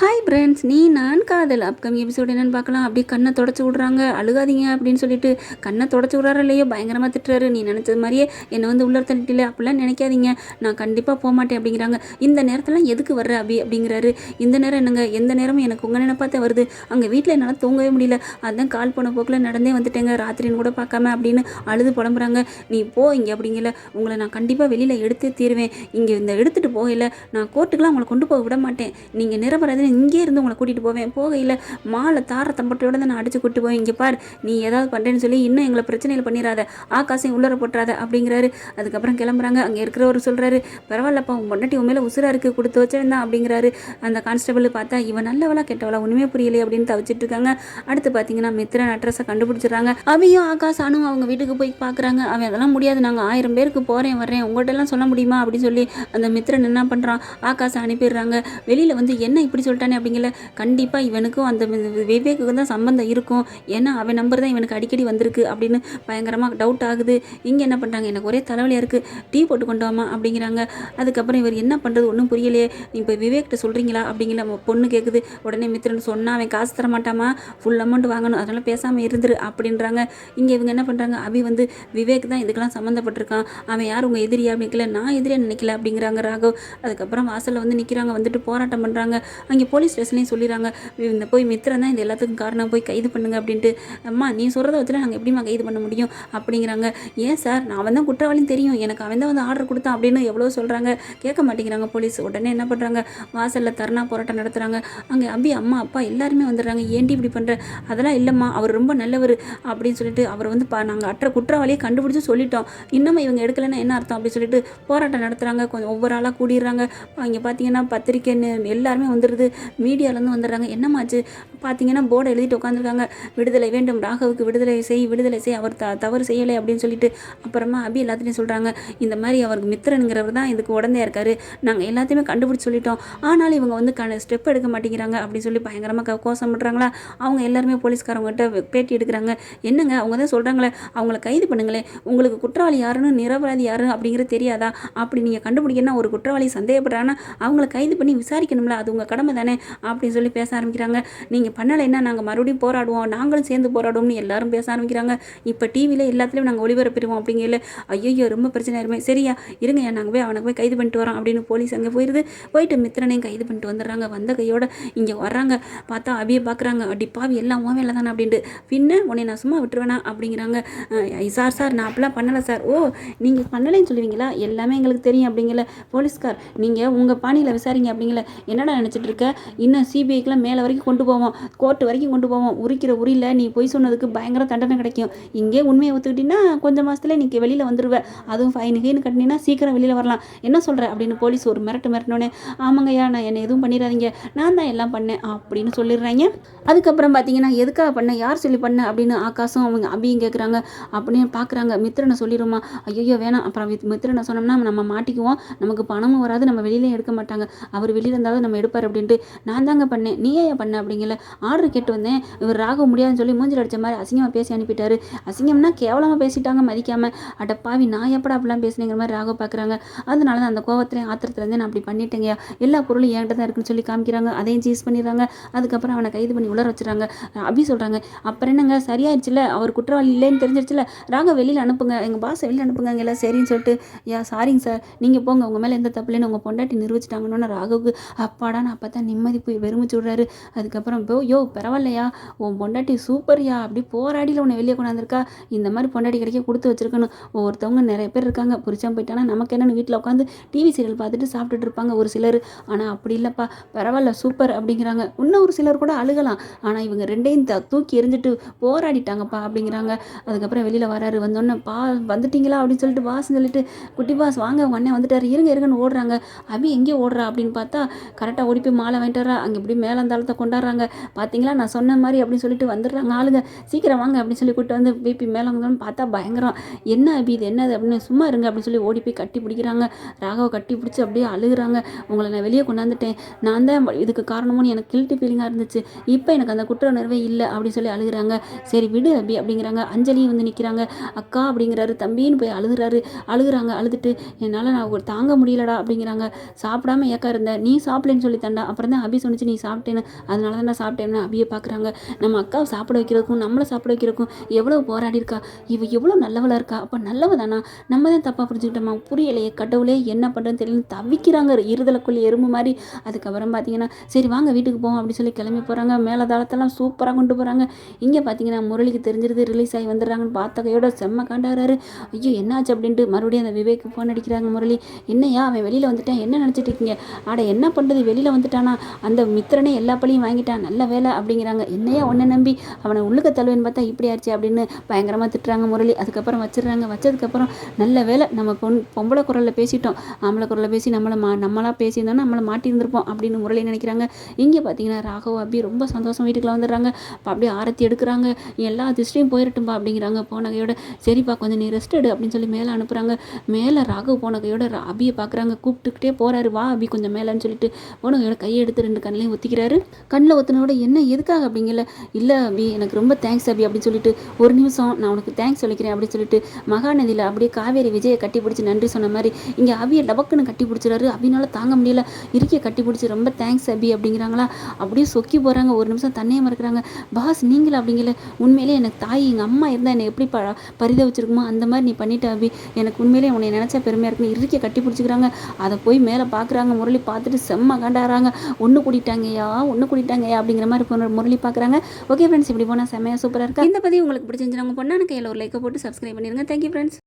Hi friends நீ நான் காதல். அப்கமிங் எபிசோட் என்னன்னு பார்க்கலாம். அப்படியே கண்ணை தொடச்சி விட்றாங்க. அழுகாதீங்க அப்படின்னு சொல்லிட்டு கண்ணை தொடச்சி விட்றாரு இல்லையோ? பயங்கரமாக திட்டுறாரு. நீ நினச்சது மாதிரியே என்னை வந்து உள்ளே தள்ளிட்டில. அப்படிலாம் நினைக்காதீங்க. நான் கண்டிப்பாக போக மாட்டேன் அப்படிங்கிறாங்க. இந்த நேரத்தில் எதுக்கு வர்ற அப்படி? அப்படிங்கிறாரு. இந்த நேரம் என்னங்க? எந்த நேரமும் எனக்கு உங்கள் நினைப்பாத்தான் வருது. அங்கே வீட்டில் என்னால் தூங்கவே முடியல. அதான் கால் போன போக்கில் நடந்தே வந்துட்டேங்க. ராத்திரின்னு கூட பார்க்காம அப்படின்னு அழுது புலம்புறாங்க. நீ போ இங்கே அப்படிங்கல. உங்களை நான் கண்டிப்பாக வெளியில் எடுத்து தீருவேன். இங்கே இந்த எடுத்துகிட்டு போகல நான் கோர்ட்டுக்கெலாம் உங்களை கொண்டு போக விட மாட்டேன். நீங்கள் நிரபராதின்னு இங்கே இருந்து உங்களை கூட்டிகிட்டு போவேன். போகையில் மாலை தார தம்பட்டையோட தான் நான் அடிச்சு கூட்டு போவேன். இங்கே பார் நீ ஏதாவது பண்ணுறேன்னு சொல்லி இன்னும் எங்களை பிரச்சனையில் பண்ணிடாத ஆகாசம் உள்ளர போட்டுறாத அப்படிங்கிறாரு. அதுக்கப்புறம் கிளம்புறாங்க. அங்கே இருக்கிறவர் சொல்கிறாரு பரவாயில்லப்பா உன் பொண்டாட்டி உண்மையில உசுரா இருக்குது கொடுத்து வச்சிருந்தா அப்படிங்கிறாரு. அந்த கான்ஸ்டபிள் பார்த்தா இவன் நல்லவளா கெட்டவளா ஒன்றுமே புரியலையே அப்படின்னு தவிச்சிட்டு இருக்காங்க. அடுத்து பார்த்தீங்கன்னா மித்திரன் அட்ரஸை கண்டுபிடிச்சிடுறாங்க. அவையும் ஆகாசானும் அவங்க வீட்டுக்கு போய் பார்க்குறாங்க அவன் அதெல்லாம் முடியாது. நாங்கள் ஆயிரம் பேருக்கு போகிறேன் வர்றேன். உங்கள்கிட்ட எல்லாம் சொல்ல முடியுமா? அப்படின்னு சொல்லி அந்த மித்திரன் என்ன பண்ணுறான் ஆகாசை அனுப்பிடுறாங்க. வெளியில் வந்து என்ன இப்படி சொல்லிட்டானே அப்படிங்கல. கண்டிப்பாக இவனுக்கும் அந்த வி- விவேக்குக்கும் தான் சம்மந்தம் இருக்கும். ஏன்னா அவன் நம்பர் தான் இவனுக்கு அடிக்கடி வந்திருக்கு அப்படின்னு பயங்கரமாக டவுட் ஆகுது. இங்கே என்ன பண்ணுறாங்க எனக்கு ஒரே தலைவலியாக இருக்குது டீ போட்டு கொண்டு வாமா அப்படிங்கிறாங்க. அதுக்கப்புறம் இவர் என்ன பண்ணுறது ஒன்றும் புரியலையே. இப்போ விவேக்கிட்ட சொல்கிறீங்களா அப்படிங்கிற பொண்ணு கேட்குது உடனே மித்திரன் சொன்னால் அவன் காசு தர மாட்டாமா ஃபுல் அமௌண்ட் வாங்கணும். அதனால் பேசாமல் இருந்துரு அப்படின்றாங்க. இங்கே இவங்க என்ன பண்ணுறாங்க அபி வந்து விவேக் தான் இதுக்கெல்லாம் சம்மந்தப்பட்டிருக்கான் அவன் யார் உங்கள் எதிரியா அப்படிங்கல நான் எதிரியா நினைக்கல அப்படிங்கிறாங்க ராகவ். அதுக்கப்புறம் வாசலில் வந்து நிற்கிறாங்க வந்துட்டு போராட்டம் பண்ணுறாங்க அங்கே போலீஸ் ஸ்டேஷன்லேயும் சொல்லிடுறாங்க இந்த போய் மித்திரன் தான் இது எல்லாத்துக்கும் காரணம் போய் கைது பண்ணுங்க அப்படின்ட்டு. அம்மா நீ சொல்கிறத வச்சுட்டு நாங்கள் எப்படிம்மா கைது பண்ண முடியும்? அப்படிங்கிறாங்க. ஏன் சார்? நான் அவன் தான் குற்றவாளின்னு தெரியும். எனக்கு அவன் தான் வந்து ஆர்டர் கொடுத்தான் அப்படின்னு எவ்வளோ சொல்கிறாங்க கேட்க மாட்டேங்கிறாங்க போலீஸ். உடனே என்ன பண்ணுறாங்க வாசலில் தர்ணா போராட்டம் நடத்துகிறாங்க அங்கே அம்பி அம்மா அப்பா எல்லாருமே வந்துடுறாங்க. ஏன்டி இப்படி பண்ணுற அதெல்லாம் இல்லைம்மா அவர் ரொம்ப நல்லவர் அப்படின்னு சொல்லிட்டு அவர் வந்து பா நாங்கள் அற்ற குற்றவாளியை கண்டுபிடிச்சி சொல்லிட்டோம். இன்னமும் இவங்க எடுக்கலைன்னா என்ன அர்த்தம் அப்படின்னு சொல்லிட்டு போராட்டம் நடத்துகிறாங்க கொஞ்சம் ஒவ்வொரு ஆளாக கூடிடுறாங்க. இங்கே பார்த்தீங்கன்னா பத்திரிக்கைன்னு எல்லாருமே வந்துடுது மீடியாலேருந்து வந்துடுறாங்க. என்னமாச்சு பார்த்தீங்கன்னா போர்டை எழுதிட்டு உட்காந்துருக்காங்க விடுதலை வேண்டும் ராகவுக்கு விடுதலை செய் விடுதலை செய் அவர் த தவறு செய்யலை அப்படின்னு சொல்லிட்டு அப்புறமா அபி எல்லாத்துலேயும் சொல்கிறாங்க இந்த மாதிரி அவருக்கு மித்திரனுங்கிறவர் தான் இதுக்கு உடந்தையாக இருக்காரு. நாங்கள் எல்லாத்தையுமே கண்டுபிடிச்சி சொல்லிட்டோம். ஆனாலும் இவங்க வந்து க ஸ்டெப் எடுக்க மாட்டேங்கிறாங்க அப்படின்னு சொல்லி பயங்கரமாக கோசம் பண்ணுறாங்களா அவங்க எல்லாருமே போலீஸ்காரவங்ககிட்ட பேட்டி எடுக்கிறாங்க. என்னங்க? அவங்க தான் சொல்கிறாங்களே அவங்கள கைது பண்ணுங்களேன். உங்களுக்கு குற்றவாளி யாருன்னு நிரபராதி யாரு அப்படிங்கிறது தெரியாதா? அப்படி நீங்கள் கண்டுபிடிக்கணும்னா ஒரு குற்றவாளி சந்தேகப்படுறாங்கன்னா அவங்கள கைது பண்ணி விசாரிக்கணும்ல. அது உங்கள் கடமை தானே அப்படின்னு சொல்லி பேச ஆரம்பிக்கிறாங்க. நீங்கள் பண்ணலைன்னா நாங்கள் மறுபடியும் போராடுவோம். நாங்களும் சேர்ந்து போராடுவோம்னு எல்லாரும் பேச ஆரம்பிக்கிறாங்க. இப்போ டிவியில் எல்லாத்துலேயும் நாங்கள் ஒளிபரப்பிடுவோம் அப்படிங்கிறல ஐயோ ரொம்ப பிரச்சனை ஆயிருமே. சரியா இருங்க நாங்கள் போய் அவனுக்கு போய் கைது பண்ணிட்டு வரோம் அப்படின்னு போலீஸ் அங்கே போயிடுது போயிட்டு மித்திரனையும் கைது பண்ணிட்டு வந்துடுறாங்க. வந்த கையோட இங்கே வர்றாங்க. பார்த்தா அபியை பார்க்குறாங்க அடி பாவி எல்லாம் உன் வேலை தானே அப்படின்ட்டு. பின்ன உன்னை நான் சும்மா விட்டுருவேனா அப்படிங்கிறாங்க. சார் சார் நான் அப்படிலாம் பண்ணலை சார். ஓ நீங்கள் பண்ணலைன்னு சொல்லுவீங்களா? எல்லாமே எங்களுக்கு தெரியும் அப்படிங்கல போலீஸ்கார். நீங்கள் உங்கள் பாணியில் விசாரிங்க அப்படிங்கல என்னடா நினச்சிட்டு இருக்க? இன்னும் சிபிஐக்கெலாம் மேலே வரைக்கும் கொண்டு போவோம். கோர்ட்டு வரைக்கும் கொண்டு போவோம். உரிக்கிற உரியில் நீ பொய் சொன்னதுக்கு பயங்கர தண்டனை கிடைக்கும். இங்கே உண்மையை ஒத்துக்கிட்டீங்கன்னா கொஞ்சம் மாதத்துல நீ வெளியில் வந்துடுவேன் அதுவும் ஃபைன் கீனு கட்டினீங்கன்னா சீக்கிரம் வெளியில் வரலாம். என்ன சொல்கிற அப்படின்னு போலீஸ் ஒரு மிரட்டு மிரட்டினோடனே ஆமாங்கய்யா நான் என்னை எதுவும் பண்ணிடாதீங்க. நான் தான் எல்லாம் பண்ணேன். அப்படின்னு சொல்லிடுறாங்க. அதுக்கப்புறம் பார்த்தீங்கன்னா எதுக்காக பண்ண? யார் சொல்லி பண்ண? அப்படின்னு ஆகாசம் அவங்க அபியும் கேட்குறாங்க அப்படின்னு பார்க்குறாங்க மித்திரனை சொல்லிடுமா ஐயோ வேணாம். அப்புறம் மித்திரனை சொன்னோம்னா நம்ம மாட்டிக்குவோம். நமக்கு பணமும் வராது. நம்ம வெளியிலே எடுக்க மாட்டாங்க. அவர் வெளியில் இருந்தாலும் நம்ம எடுப்பார். அப்படின்ட்டு நான் தாங்க பண்ணேன். நீ ஏன் பண்ண? அப்படிங்கல ஆர்டர் கேட்டு வந்தேன். இவர் ராக முடியாதுன்னு சொல்லி மூஞ்சில் அடித்த மாதிரி அசிங்கமாக பேசி அனுப்பிட்டாரு. அசிங்கம்னா கேவலமாக பேசிட்டாங்க மதிக்காமல் அட பாவி நான் எப்படா அப்படிலாம் பேசுனேங்கிற மாதிரி ராக பார்க்குறாங்க அதனால தான் அந்த கோவத்துலேயும் ஆத்திரத்துலேருந்து நான் அப்படி பண்ணிட்டேங்க. எல்லா பொருளும் என்கிட்ட தான் இருக்குன்னு சொல்லி காமிக்கிறாங்க. அதையும் சீஸ் பண்ணிடுறாங்க. அதுக்கப்புறம் அவனை கைது பண்ணி உலர வச்சுறாங்க அப்படி சொல்கிறாங்க அப்புறம் என்னங்க? சரியாயிடுச்சுல அவர் குற்றவாளி இல்லைன்னு தெரிஞ்சிருச்சுல ராக வெளியில் அனுப்புங்க. எங்கள் பாஸ் வெளியில் அனுப்புங்க எல்லாம் சரின்னு சொல்லிட்டு. யா சாரிங்க சார் நீங்கள் போங்க. உங்கள் மேலே எந்த தப்புலேன்னு உங்கள் பொண்டாட்டி நிரூபிச்சிட்டாங்கன்னு ராகுவுக்கு அப்பாடான்னு அப்போ தான் நிம்மதி போய் வெறுமிச்சு விட்றாரு அதுக்கப்புறம் போ யோ பரவாயில்லையா? உன் பொண்டாட்டி சூப்பர்யா அப்படி போராடியில் உன்னை வெளியே கொண்டாந்துருக்கா. இந்த மாதிரி பொண்டாட்டி கிடைக்க கொடுத்து வச்சிருக்கணும். ஒவ்வொருத்தவங்க நிறைய பேர் இருக்காங்க. புரிச்சம் போயிட்டானா நமக்கு என்னென்னு வீட்டில் உட்காந்து டிவி சீரியல் பார்த்துட்டு சாப்பிட்டுட்டு இருப்பாங்க ஒரு சிலர். ஆனால் அப்படி இல்லைப்பா. பரவாயில்ல சூப்பர் அப்படிங்கிறாங்க. இன்னும் ஒரு சிலர் கூட அழுகலாம். ஆனால் இவங்க ரெண்டையும் த தூக்கி எரிஞ்சிட்டு போராடிட்டாங்கப்பா அப்படிங்கிறாங்க. அதுக்கப்புறம் வெளியில் வராரு. வந்தோடனே பா வந்துட்டீங்களா? அப்படின்னு சொல்லிட்டு பாஸ் சொல்லிட்டு குட்டி பாஸ் வாங்க. உடனே அண்ணன் வந்துட்டாரு. இருங்க இருங்கன்னு ஓடுறாங்க. அபி எங்கே ஓடுறா அப்படின்னு பார்த்தா கரெக்டாக ஓடி போய் மாலை வாங்கிட்டு வரா. அங்கே இப்படி மேலந்தாளத்தை கொண்டாடுறாங்க. பார்த்தீங்களா நான் சொன்ன மாதிரி அப்படின்னு சொல்லிட்டு வந்துடுறாங்க ஆளுங்க. சீக்கிரம் வாங்க அப்படின்னு சொல்லி கூப்பிட்டு வந்து பிபி மேலே வந்தோம்னு பார்த்தா பயங்கரம். என்ன அபி இது? என்னது அப்படின்னு சும்மா இருங்க அப்படின்னு சொல்லி ஓடி போய் கட்டி பிடிக்கிறாங்க. ராகவை கட்டி பிடிச்சி அப்படியே அழுகுறாங்க. உங்களை நான் வெளியே கொண்டாந்துட்டேன். நான் தான் இதுக்கு காரணமும் எனக்கு கில்ட்டி ஃபீலிங்காக இருந்துச்சு. இப்போ எனக்கு அந்த குற்ற உணர்வே இல்லை அப்படின்னு சொல்லி அழுகுறாங்க. சரி விடு அபி அப்படிங்கிறாங்க. அஞ்சலியும் வந்து நிற்கிறாங்க அக்கா அப்படிங்கிறாரு. தம்பின்னு போய் அழுகுறாரு. அழுகுறாங்க. அழுதுட்டு என்னால் நான் ஒரு தாங்க முடியலடா அப்படிங்கிறாங்க. சாப்பிடாம ஏக்கா இருந்தேன் நீ சாப்பிடலன்னு சொல்லி தண்டா அப்புறம் தான் அபி சொன்னிச்சு நீ சாப்பிட்டேன்னு. அதனால தான் நான் டைமில் அபியை பார்க்குறாங்க. நம்ம அக்காவை சாப்பிட வைக்கிறதுக்கும் நம்மளை சாப்பிட வைக்கிறதுக்கும் எவ்வளோ போராடி இருக்கா? இவ எவ்வளோ நல்லவளாக இருக்கா? அப்போ நல்லவ தானா நம்ம தான் தப்பாக புரிஞ்சுக்கிட்டோமா? புரியலையே கடவுளே என்ன பண்ணுறதுன்னு தெரியல தவிக்கிறாங்க. இருதலைக்குள்ளே எறும்பு மாதிரி. அதுக்கப்புறம் பார்த்தீங்கன்னா சரி வாங்க வீட்டுக்கு போவோம் அப்படின்னு சொல்லி கிளம்பி போகிறாங்க மேலே தளத்தெல்லாம் சூப்பராக கொண்டு போகிறாங்க இங்கே பார்த்தீங்கன்னா முரளிக்கு தெரிஞ்சிருது ரிலீஸ் ஆகி வந்துடுறாங்கன்னு பார்த்தகையோட செம்ம காண்டாடுறாரு. ஐயோ என்னாச்சு அப்படின்ட்டு மறுபடியும் அந்த விவேக்கு ஃபோன் அடிக்கிறாங்க முரளி. என்னையா அவன் வெளியில் வந்துட்டான்? என்ன நினச்சிட்டு இருக்கீங்க? ஆட என்ன பண்ணுறது வெளியில் வந்துட்டானா? அந்த மித்திரனே எல்லா பழியும் வாங்கிட்டான். நல்ல நல்ல வேலை அப்படிங்கிறாங்க. என்னையா உன்னை நம்பி அவனை உள்ளுக்க தழுவேன்னு பார்த்தா இப்படி ஆச்சு அப்படின்னு பயங்கரமாக திட்டுறாங்க முரளி. அதுக்கப்புறம் வச்சிடுறாங்க. வச்சதுக்கப்புறம் நல்ல வேலை. நம்ம பொன் பொம்பளை குரலில் பேசிட்டோம். ஆம்பளை குரலில் பேசி நம்மளை மா நம்மளாக பேசியிருந்தோம்னா நம்மளை மாட்டியிருந்திருப்போம் அப்படின்னு முரளி நினைக்கிறாங்க. இங்கே பார்த்தீங்கன்னா ராகவ் அபி ரொம்ப சந்தோஷம் வீட்டுக்குள்ள வந்துடுறாங்க. அப்படியே ஆரத்தி எடுக்கிறாங்க. எல்லா திஷ்டையும் போயிடட்டும்பா அப்படிங்கிறாங்க. போன கையோட சரிப்பா கொஞ்சம் நீ ரெஸ்ட் எடு அப்படின்னு சொல்லி மேலே அனுப்புகிறாங்க மேலே ராகவ் போனகையோட அபியை பார்க்குறாங்க கூப்பிட்டுக்கிட்டே போகிறாரு வா அபி கொஞ்சம் மேலேன்னு சொல்லிட்டு போனகையோட கையை எடுத்து ரெண்டு கண்ணிலையும் ஒத்திக்கிறாரு. கண்ணில் ஒத்தினோட என்ன எதுக்காக அப்படிங்கல? இல்லை அபி எனக்கு ரொம்ப தேங்க்ஸ் அபி அப்படின்னு சொல்லிட்டு ஒரு நிமிஷம் நான் உனக்கு தேங்க்ஸ் சொல்லிக்கிறேன் அப்படின்னு சொல்லிட்டு மகாநதியில் அப்படியே காவேரி விஜயை கட்டி பிடிச்சி நன்றி சொன்ன மாதிரி இங்கே அபியை டபக்குன்னு கட்டி பிடிச்சிடாரு அபினால தாங்க முடியல. இருக்கிய கட்டி பிடிச்சி ரொம்ப தேங்க்ஸ் அபி அப்படிங்கிறாங்களா? அப்படியே சொக்கி போகிறாங்க ஒரு நிமிஷம் தண்ணியை மறக்கிறாங்க. பாஸ் நீங்களா அப்படிங்கல? உண்மையிலே எனக்கு தாய் எங்கள் அம்மா இருந்தால் என்னை எப்படி ப பரிதவிச்சிருக்குமோ அந்த மாதிரி நீ பண்ணிட்ட அபி. எனக்கு உண்மையிலே உன்னை நினச்சா பெருமையாக இருக்குன்னு இருக்கிய கட்டி பிடிச்சிக்கிறாங்க அதை போய் மேலே பார்க்குறாங்க முரளி பார்த்துட்டு செம்ம காண்டாடுறாங்க ஒன்று கூட்டிட்டாங்கய்யா ஒன்று கூட்டிட்டாங்கய்யா அப்படிங்கிற மாதிரி போன முரளி பார்க்குறாங்க. ஓகே ஃப்ரெண்ட்ஸ் இப்படி போனால் செம்மையாக சூப்பராக இருக்கா? இந்த பதிவு உங்களுக்கு பிடிச்சிருந்துச்சு உங்கள் பொண்ணான கையில் ஒரு லைக்கை போட்டு சப்ஸ்கிரைப் பண்ணிடுங்க தேங்க்யூ ஃப்ரெண்ட்ஸ்